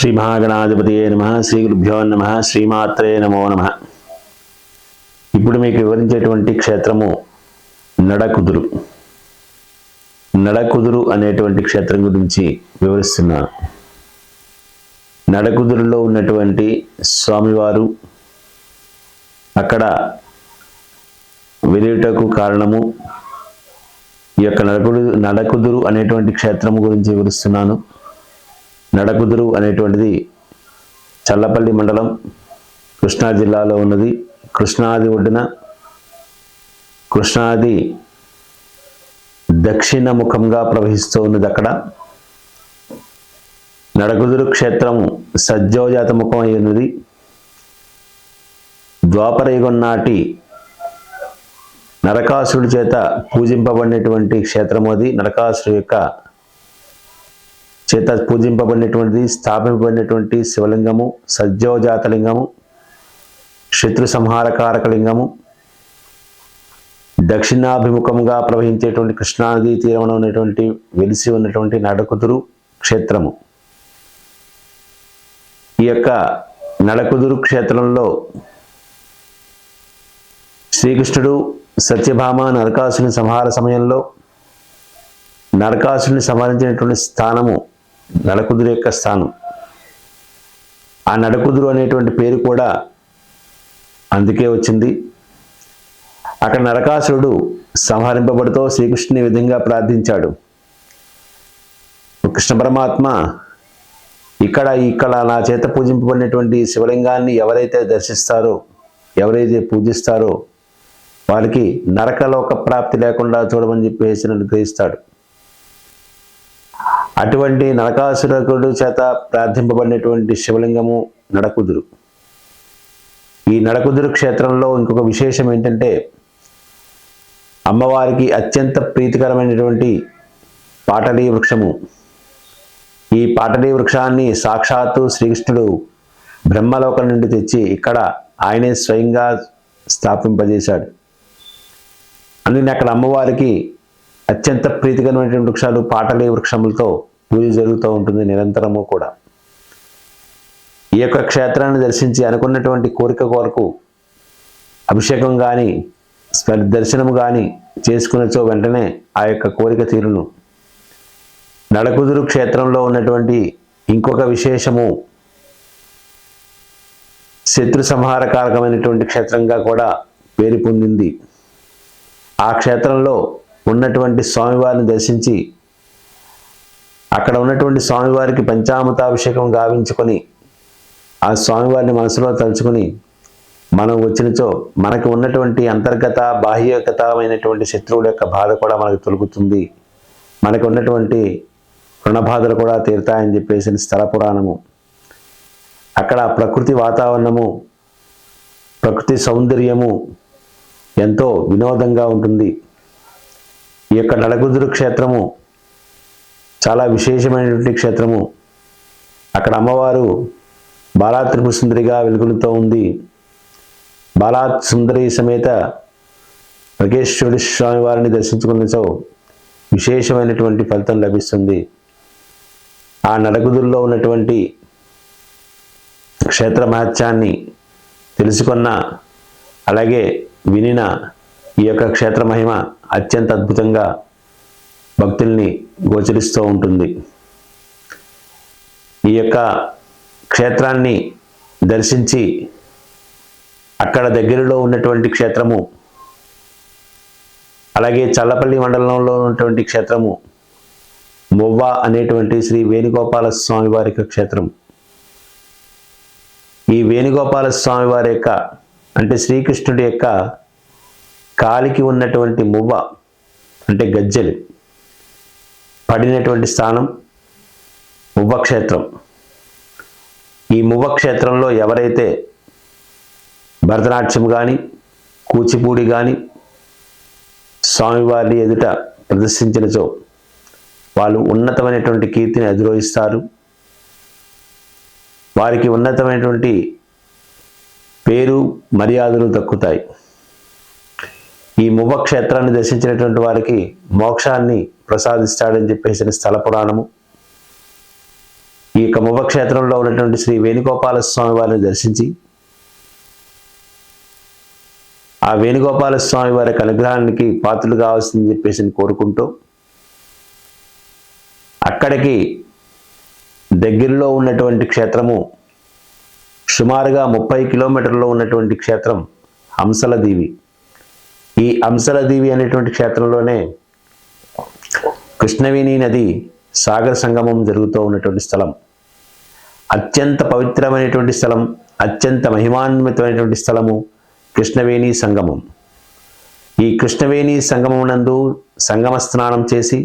శ్రీ మహాగణాధిపతియే నమ శ్రీ గురుభ్యో నమ శ్రీమాత్రే నమో నమ. ఇప్పుడు మీకు వివరించేటువంటి క్షేత్రము నడకుదురు. నడకుదురు అనేటువంటి క్షేత్రం గురించి వివరిస్తున్నాను. నడకుదురులో ఉన్నటువంటి స్వామివారు అక్కడ వెలుటకు కారణము ఈ యొక్క నడకుడు నడకుదురు అనేటువంటి క్షేత్రము గురించి వివరిస్తున్నాను. నడకుదురు అనేటువంటిది చల్లపల్లి మండలం కృష్ణా జిల్లాలో ఉన్నది. కృష్ణాది ఒడ్డున కృష్ణాది దక్షిణ ముఖంగా ప్రవహిస్తూ ఉన్నది అక్కడ. నడకుదురు క్షేత్రము సజ్జోజాత ముఖం అయి ఉన్నది. ద్వాపరయుగం నాటి నరకాసురుడి చేత పూజింపబడినటువంటి క్షేత్రము అది నరకాసురు యొక్క చేత పూజింపబడినటువంటిది స్థాపింపబడినటువంటి శివలింగము సజ్జోజాతలింగము శత్రు సంహారకారక లింగము దక్షిణాభిముఖముగా ప్రవహించేటువంటి కృష్ణానదీ తీరంలో ఉన్నటువంటి వెలిసి ఉన్నటువంటి నడకుదురు క్షేత్రము. ఈ యొక్క నడకుదురు క్షేత్రంలో శ్రీకృష్ణుడు సత్యభామ నరకాసుని సంహార సమయంలో నరకాసుని సంహరించినటువంటి స్థానము నడకుదురు యొక్క స్థానం. ఆ నడకుదురు అనేటువంటి పేరు కూడా అందుకే వచ్చింది. అక్కడ నరకాసురుడు సంహరింపబడుతూ శ్రీకృష్ణుని విధంగా ప్రార్థించాడు. కృష్ణ పరమాత్మ ఇక్కడ ఇక్కడ నా చేత పూజింపబడినటువంటి శివలింగాన్ని ఎవరైతే దర్శిస్తారో ఎవరైతే పూజిస్తారో వారికి నరకలోక ప్రాప్తి లేకుండా చూడమని చెప్పేసి నన్ను గ్రహిస్తాడు. అటువంటి నరకాసురకుడు చేత ప్రార్థింపబడినటువంటి శివలింగము నడకుదురు. ఈ నడకుదురు క్షేత్రంలో ఇంకొక విశేషం ఏంటంటే అమ్మవారికి అత్యంత ప్రీతికరమైనటువంటి పాటలీ వృక్షము. ఈ పాటలీ వృక్షాన్ని సాక్షాత్తు శ్రీకృష్ణుడు బ్రహ్మలోకం నుండి తెచ్చి ఇక్కడ ఆయనే స్వయంగా స్థాపింపజేశాడు. అందుకని అక్కడ అమ్మవారికి అత్యంత ప్రీతికరమైనటువంటి వృక్షాలు పాటలీ వృక్షములతో పూజ జరుగుతూ ఉంటుంది నిరంతరము కూడా. ఈ యొక్క క్షేత్రాన్ని దర్శించి అనుకున్నటువంటి కోరిక కొరకు అభిషేకం కానీ దర్శనము కానీ చేసుకున్నచో వెంటనే ఆ యొక్క కోరిక తీరును. నడకుదురు క్షేత్రంలో ఉన్నటువంటి ఇంకొక విశేషము శత్రు సంహారకారకమైనటువంటి క్షేత్రంగా కూడా పేరు పొందింది. ఆ క్షేత్రంలో ఉన్నటువంటి స్వామివారిని దర్శించి అక్కడ ఉన్నటువంటి స్వామివారికి పంచామృతాభిషేకం గావించుకొని ఆ స్వామివారిని మనసులో తలుచుకొని మనం వచ్చినచో మనకు ఉన్నటువంటి అంతర్గత బాహ్యగతమైనటువంటి శత్రువుల యొక్క బాధ కూడా మనకు తొలుగుతుంది. మనకు ఉన్నటువంటి రుణబాధలు కూడా తీరుతాయని చెప్పేసి స్థల పురాణము. అక్కడ ప్రకృతి వాతావరణము ప్రకృతి సౌందర్యము ఎంతో వినోదంగా ఉంటుంది. ఈ యొక్క నడగుదురు క్షేత్రము చాలా విశేషమైనటువంటి క్షేత్రము. అక్కడ అమ్మవారు బాలాత్రిపు సుందరిగా వెలుగులతో ఉంది. బాలా సుందరి సమేత మృగేశ్వరుడి స్వామి వారిని దర్శించుకున్నచో విశేషమైనటువంటి ఫలితం లభిస్తుంది. ఆ నడకుదుల్లో ఉన్నటువంటి క్షేత్ర మహత్యాన్ని తెలుసుకున్న అలాగే వినిన ఈ యొక్క క్షేత్ర మహిమ అత్యంత అద్భుతంగా భక్తుల్ని గోచరిస్తూ ఉంటుంది. ఈ యొక్క క్షేత్రాన్ని దర్శించి అక్కడ దగ్గరలో ఉన్నటువంటి క్షేత్రము అలాగే చల్లపల్లి మండలంలో ఉన్నటువంటి క్షేత్రము మువ్వ అనేటువంటి శ్రీ వేణుగోపాల స్వామి వారి యొక్క క్షేత్రం. ఈ వేణుగోపాల స్వామి వారి యొక్క అంటే శ్రీకృష్ణుడి యొక్క కాలికి ఉన్నటువంటి మువ్వ అంటే గజ్జెలు. పడినటువంటి స్థానం మువ్వక్షేత్రం. ఈ మువ్వక్షేత్రంలో ఎవరైతే భరతనాట్యం కానీ కూచిపూడి కానీ స్వామివారి ఎదుట ప్రదర్శించినచో వాళ్ళు ఉన్నతమైనటువంటి కీర్తిని అధిరోహిస్తారు. వారికి ఉన్నతమైనటువంటి పేరు మర్యాదలు దక్కుతాయి. ఈ ముభ క్షేత్రాన్ని దర్శించినటువంటి వారికి మోక్షాన్ని ప్రసాదిస్తాడని చెప్పేసిన స్థల పురాణము. ఈ యొక్క ముభ క్షేత్రంలో ఉన్నటువంటి శ్రీ వేణుగోపాల స్వామి వారిని దర్శించి ఆ వేణుగోపాల స్వామి వారి యొక్క అనుగ్రహానికి పాత్రలు కావాల్సిందని చెప్పేసి కోరుకుంటూ అక్కడికి దగ్గరలో ఉన్నటువంటి క్షేత్రము సుమారుగా ముప్పై కిలోమీటర్లో ఉన్నటువంటి క్షేత్రం హంసల దీవి ఈ హంసల దీవి అనేటువంటి క్షేత్రంలోనే కృష్ణవేణి నది సాగర సంగమం జరుగుతూ ఉన్నటువంటి స్థలం. అత్యంత పవిత్రమైనటువంటి స్థలం అత్యంత మహిమాన్వితమైనటువంటి స్థలము కృష్ణవేణి సంగమం. ఈ కృష్ణవేణి సంగమం నందు సంగమ స్నానం చేసి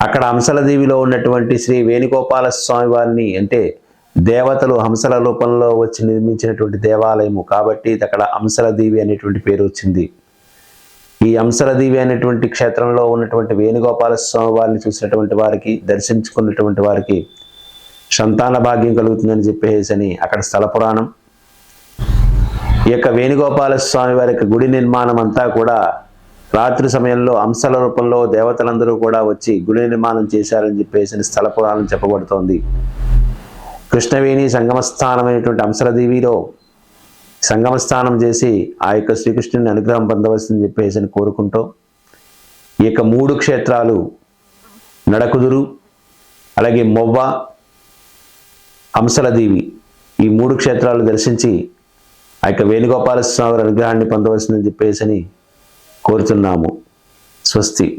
అక్కడ హంసలదేవిలో ఉన్నటువంటి శ్రీ వేణుగోపాల స్వామి వారిని అంటే దేవతలు హంసల రూపంలో వచ్చి నిర్మించినటువంటి దేవాలయము. కాబట్టి ఇది అక్కడ హంసలదేవి అనేటువంటి పేరు వచ్చింది. ఈ హంసల అనేటువంటి క్షేత్రంలో ఉన్నటువంటి వేణుగోపాల స్వామి వారిని చూసినటువంటి వారికి దర్శించుకున్నటువంటి వారికి సంతాన భాగ్యం కలుగుతుందని చెప్పేసి అని అక్కడ స్థల పురాణం. ఈ యొక్క వేణుగోపాల స్వామి వారి యొక్క గుడి నిర్మాణం అంతా కూడా రాత్రి సమయంలో అంశాల రూపంలో దేవతలందరూ కూడా వచ్చి గుడి నిర్మాణం చేశారని చెప్పేసి స్థల పురాణం చెప్పబడుతోంది. కృష్ణవేణి సంగమస్థానమైనటువంటి అంశలదేవిలో సంగమ స్నానం చేసి ఆ యొక్క శ్రీకృష్ణుని అనుగ్రహం పొందవలసిందని చెప్పేసి అని కోరుకుంటూ ఈ యొక్క మూడు క్షేత్రాలు నడకుదురు అలాగే మొవ్వ అంశలదేవి ఈ మూడు క్షేత్రాలు దర్శించి ఆ యొక్క వేణుగోపాల స్వామి అనుగ్రహాన్ని పొందవలసిందని చెప్పేసి అని కోరుతున్నాము. స్వస్తి.